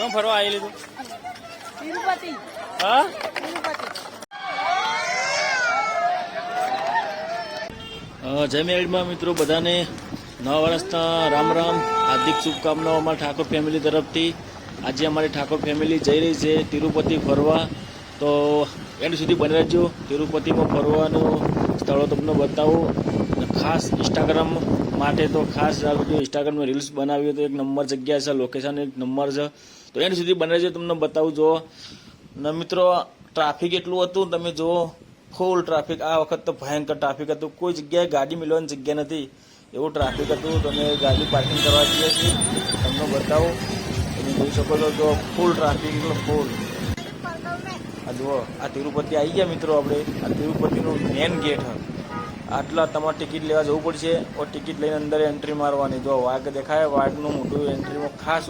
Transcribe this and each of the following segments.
કેમ ફરવા આવી લીધું? તિરુપતિ. હા? તિરુપતિ. જય મેળમાં મિત્રો બધાને નવા વર્ષના રામ રામ હાર્દિક શુભકામનાઓ અમારા ઠાકોર ફેમિલી તરફથી. આજે અમારી ઠાકોર ફેમિલી જઈ રહી છે તિરુપતિ ફરવા. તો એન્ડ સુધી બની રહેજો. તિરુપતિમાં ફરવાનું સ્થળો તમને બતાવું. ખાસ ઇન્સ્ટાગ્રામ માટે તો ખાસ આ વીડિયો ઇન્સ્ટાગ્રામમાં રીલ્સ બનાવ્યું તો એક નંબર જગ્યા છે લોકેશન એક નંબર છે. તો એન્ડ સુધી બને છે, તમને બતાવું જો ને મિત્રો, ટ્રાફિક એટલું હતું તમે જુઓ ફૂલ ટ્રાફિક આ વખત તો ભયંકર ટ્રાફિક હતું. કોઈ જગ્યાએ ગાડી મિલવાની જગ્યા નથી. એવું ટ્રાફિક હતું. તમે ગાડી પાર્કિંગ કરવા જઈએ છીએ. તમને બતાવું. તમે જોઈ શકો છો જો ફૂલ ટ્રાફિક એટલે ફૂલ આ જુઓ, આ તિરુપતિ આવી ગયા મિત્રો આપણે. આ તિરુપતિનું મેન ગેટ આટલા તમારે ટિકિટ લેવા જવું પડશે. और ટિકિટ લઈને અંદર એન્ટ્રી મારવાની. જો વાઘ દેખાય, વાઘનું મોટું એન્ટ્રીમાં ખાસ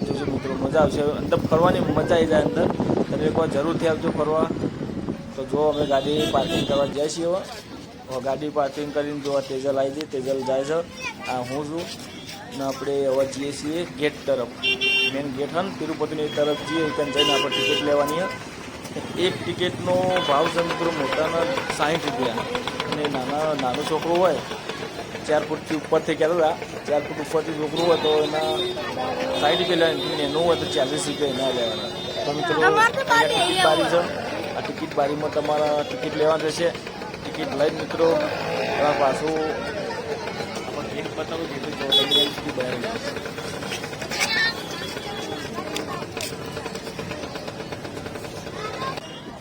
જોજો મિત્રો, મજા આવશે. અંદર ફરવાની મજા આવી જાય અંદર. તમે એકવાર જરૂરથી આવજો ફરવા. તો જો અમે ગાડી પાર્કિંગ કરવા જઈએ છીએ ગાડી પાર્કિંગ કરીને જો તેજલ આવી છે તેજલ જાય છે. આ હું છું. ને આપણે હવે જઈએ છીએ ગેટ તરફ. મેન ગેટ હન, તિરુપતિની તરફ જઈએ. ત્યાં જઈને આપણે ટિકિટ લેવાની હોય એક ટિકિટનો ભાવ છે મિત્રો મોટાના સાઠ રૂપિયા. અને નાના, નાનો છોકરો હોય ચાર ફૂટથી ઉપરથી કહેતા હતા. ચાર ફૂટ ઉપરથી છોકરું હતો એના સાઈડ રૂપિયા લેવાની એનું હોય તો ચાલીસ રૂપિયા એના લેવાના. તો મિત્રો ટિકિટ બારી છે. આ ટિકિટ બારીમાં તમારા ટિકિટ લેવાની રહેશે ટિકિટ લઈને મિત્રો તમારા પાછું આપણે ગેટ જેટલું સુધી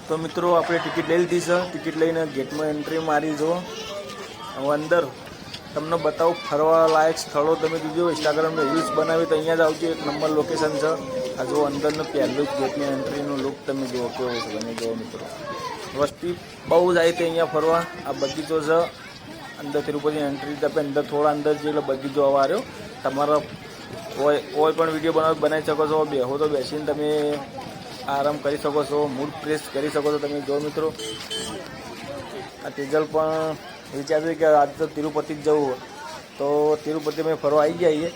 તો મિત્રો આપણે ટિકિટ લઈ લીધી છે. ટિકિટ લઈને ગેટમાં એન્ટ્રી મારી જો. અંદર તમને બતાવું, ફરવા લાયક સ્થળો તમે જોજો. ઇન્સ્ટાગ્રામનો રીલ્સ બનાવી તો અહીંયા જ આવજો. એક નંબર લોકેશન છે. આ જો અંદરનું પહેલું જ ગેટની એન્ટ્રીનું લુક તમે જુઓ, કેવો છે તમે જુઓ મિત્રો વસ્તી બહુ જાય તે અહીંયા ફરવા. આ બગીચો છે. અંદર તિરુપતિ એન્ટ્રી તમે અંદર થોડા અંદર જે એટલે બગીચો આવવા રહ્યો તમારા કોઈ કોઈ પણ વીડિયો બનાવ, બનાવી શકો છો. બેહો તો બેસીને તમે આરામ કરી શકો છો. મૂડ ફ્રેશ કરી શકો છો તમે જો મિત્રો. આ તેજલ પણ વિચાર્યું કે આજે તો તિરુપતિ જ જવું તો તિરુપતિ અમે ફરવા આવી જઈએ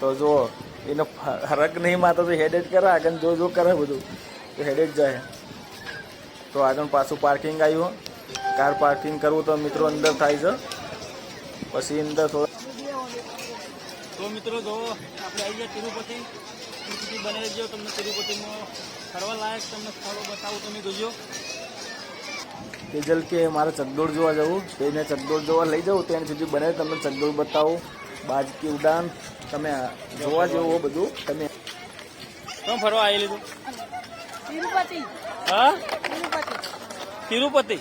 તો જો, એનો ફરક નહીં માતો તો હેડ કરે, આગળ જો જો કરે બધું. તો હેડ જાય. તો આગળ પાછું પાર્કિંગ આવ્યું. કાર પાર્કિંગ કરવું તો મિત્રો અંદર થાય છે. પછી અંદર થોડા તો મિત્રો જો, આપણે આવી ગયા તિરુપતિ. તિરુપતિ બને રહેજો, તમને તિરુપતિમાં ફરવા લાયક તમને સ્થળો બતાવું, તમે જોજો. તેજલ કે મારે ચકડોળ જોવા જવું. તેને ચકડોળ જોવા લઈ જાઉં. ત્યાં સુધી બને તમને ચકડોળ બતાવું. બાજકી ઉડાન તમે જોવા જેવો બધું. તમે શું ફરવા આવી લીધું તિરુપતિ. હા? તિરુપતિ. તિરુપતિ?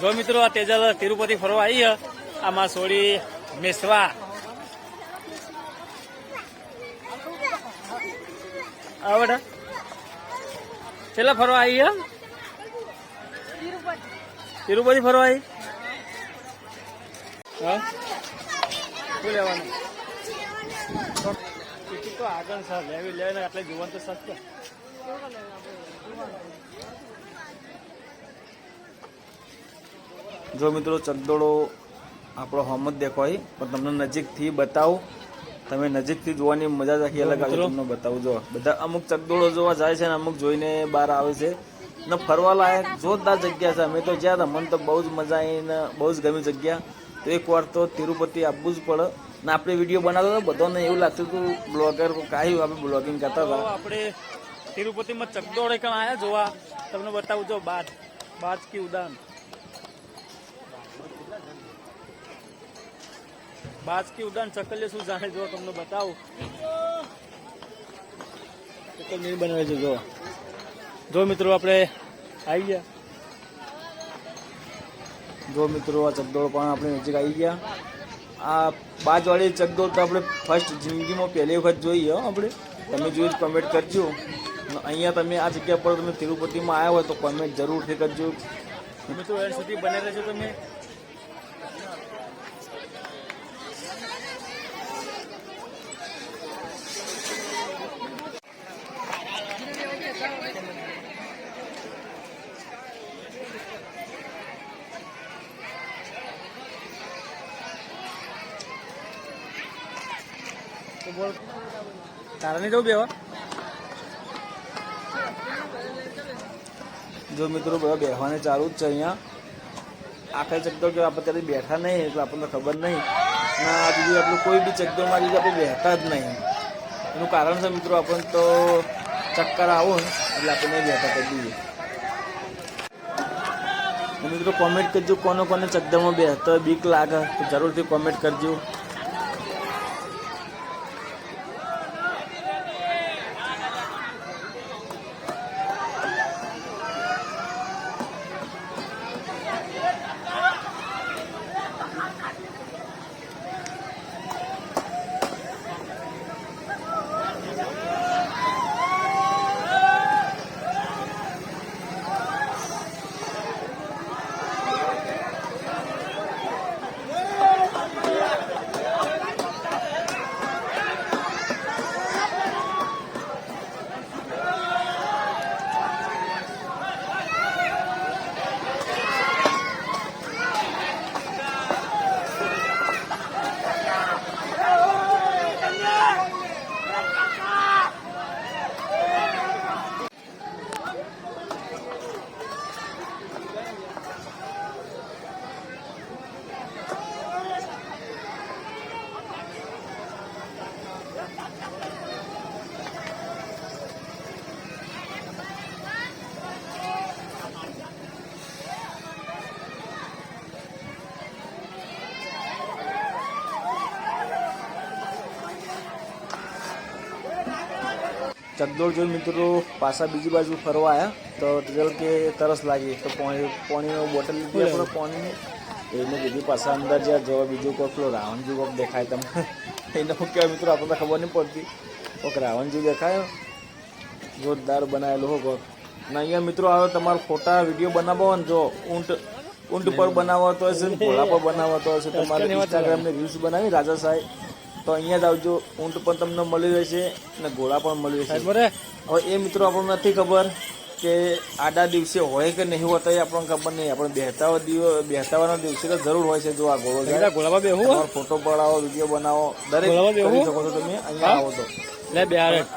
જો મિત્રો આ તેજલ તિરુપતિ ફરવા આવી આ માં સોડી મેસવા. આ છેલ્લા ફરવા આવી તિરુપતિ ફરવા આવી હા? શું લેવાનું? ટિકિટ તો આગળ સર લેવી લેવી ને આટલે જોવાનું તો સસ્તો જો મિત્રો ચકદોડો આપણો હોમ જ દેખાય પણ તમને નજીકથી બતાવું. તમે નજીકથી જોવાની મજા જ આખી અલગ આવી તમને બતાવું. જો બધા અમુક ચકદોડો જોવા જાય છે અને અમુક જોઈને બહાર આવે છે. ને ફરવા લાયક જોરદાર જગ્યા છે. અમે તો જ્યાં હતા મને તો બહુ જ મજા આવી ને બહુ જ ગમી જગ્યા. તો એકવાર તો તિરુપતિ આવવું જ પડે. ને આપણે વીડિયો બનાવતો હતો બધાને એવું લાગતું હતું બ્લોગર કહ્યું આપણે બ્લોગિંગ કરતા હતા. આપણે તિરુપતિમાં ચકડોળે પણ આવ્યા જોવા? તમને બતાવું જો બાદ બાજકી ઉડાન. બાજકી ઉડાન ચકલીએ શું જાણે જો તમને બતાવું. ચકલ નહીં બનાવે છે જો. જો મિત્રો આપણે આવી ગયા. જો મિત્રો આ ચકડોળ પણ આપણે નજીક આવી ગયા. આ બાજવાળી ચકડોળ તો આપણે ફર્સ્ટ જિંદગીમાં પહેલી વખત જોઈએ આપણે. તમે જોઈ કમેન્ટ કરજો. અહીંયા તમે આ જગ્યા પર તમે તિરુપતિમાં આવ્યા હોય તો કમેન્ટ જરૂરથી કરજો. મિત્રો એ સુધી બને રહેજો તમે. તારા નહીં જવું બેવા જો મિત્રો, બધા બેસવાને ચાલુ જ છે અહીંયા. આખા ચકદો કે આપણે ત્યારે બેઠા નહીં, એટલે આપણને ખબર નહીં. આ બીજું આપણું કોઈ બી ચકડોળમાં મારી આપણે બેઠા જ નહીં. એનું કારણ છે મિત્રો આપણને તો ચક્કર આવો ને, એટલે આપણે નહીં બેઠા કરી દઈએ મિત્રો કોમેન્ટ કરજો કોને કોને ચકડોળમાં બેસતો બીક લાગે તો જરૂરથી કોમેન્ટ કરજો. ચકડોળ જોઈ મિત્રો પાછા બીજી બાજુ ફરવા આવ્યા તો રિઝલ્ટ કે તરસ લાગી. તો પાણી પાણીનો બોટલ લીધી આપણે પાણીની. એને કીધી પાછા અંદર જ્યાં જોવા બીજું કોઈક પેલો રાવણજી કોક દેખાય તમને. એને શું કહેવાય મિત્રો આપણને ખબર નહીં પડતી. કોક રાવણજી દેખાયો. જોરદાર બનાવેલો હો કોઈક ને અહીંયા મિત્રો આવે તમારે ફોટા વીડિયો બનાવો ને જો ઊંટ ઊંટ પર બનાવતો હશે ને ઘોડા પર બનાવતો હશે તમારે ઇન્સ્ટાગ્રામની રીલ્સ બનાવી રાજા સાહેબ. તો અહીંયા જ આવજો. ઊંટ પણ તમને મળી રહેશે અને ઘોડા પણ મળી રહેશે. હવે એ મિત્રો આપણને નથી ખબર કે આડા દિવસે હોય કે નહીં હોતા એ આપણને ખબર નહીં. આપણે બેહતા દિવસ બેહતાવાના દિવસે તો જરૂર હોય છે જો આ ઘોડો ઘોડામાં બેહવું ફોટો પડાવો વીડિયો બનાવો. દરેક કરી શકો છો તમે. અહીંયા આવો તો.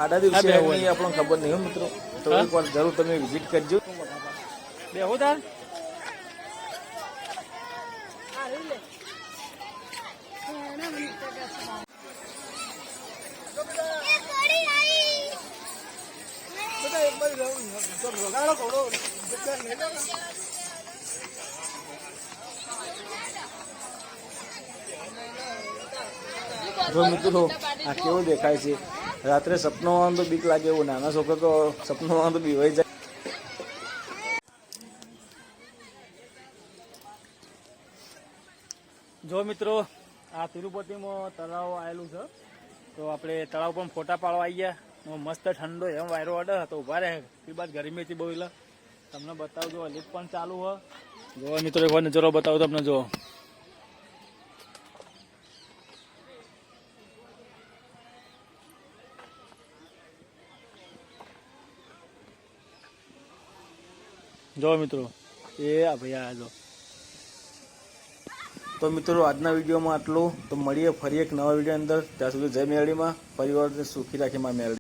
આડા દિવસે આપણને ખબર નહીં મિત્રો. તો એકવાર જરૂર તમે વિઝિટ કરજો. બેહો તાર. જો મિત્રો, આ કેવું દેખાય છે? રાત્રે સપનો આવવાનું તો બીક લાગે એવું, નાના છોકરો તો સપનો આવવાનું તો બીવાઈ જાય. જો મિત્રો, આ તિરુપતિમાં તળાવ આવેલું છે, તો આપણે તળાવ પણ ફોટા પાડવા આવી ગયા. મસ્ત ઠંડો એમ વાયરો અડે હતો ઊભા રહે. એ બાદ ગરમી હતી બહુ એટલે તમને બતાવજો લીક પણ ચાલુ હો. જો મિત્રો, એક વાર નજરો બતાવો તમને, જો. જો મિત્રો, એ આ ભાઈ આ જો. તો મિત્રો, આજના વિડીયોમાં આટલું. તો મળીએ ફરી એક નવા વીડિયો અંદર. ત્યાં સુધી જય મેળીમાં પરિવારને સુખી રાખી માં મેળવી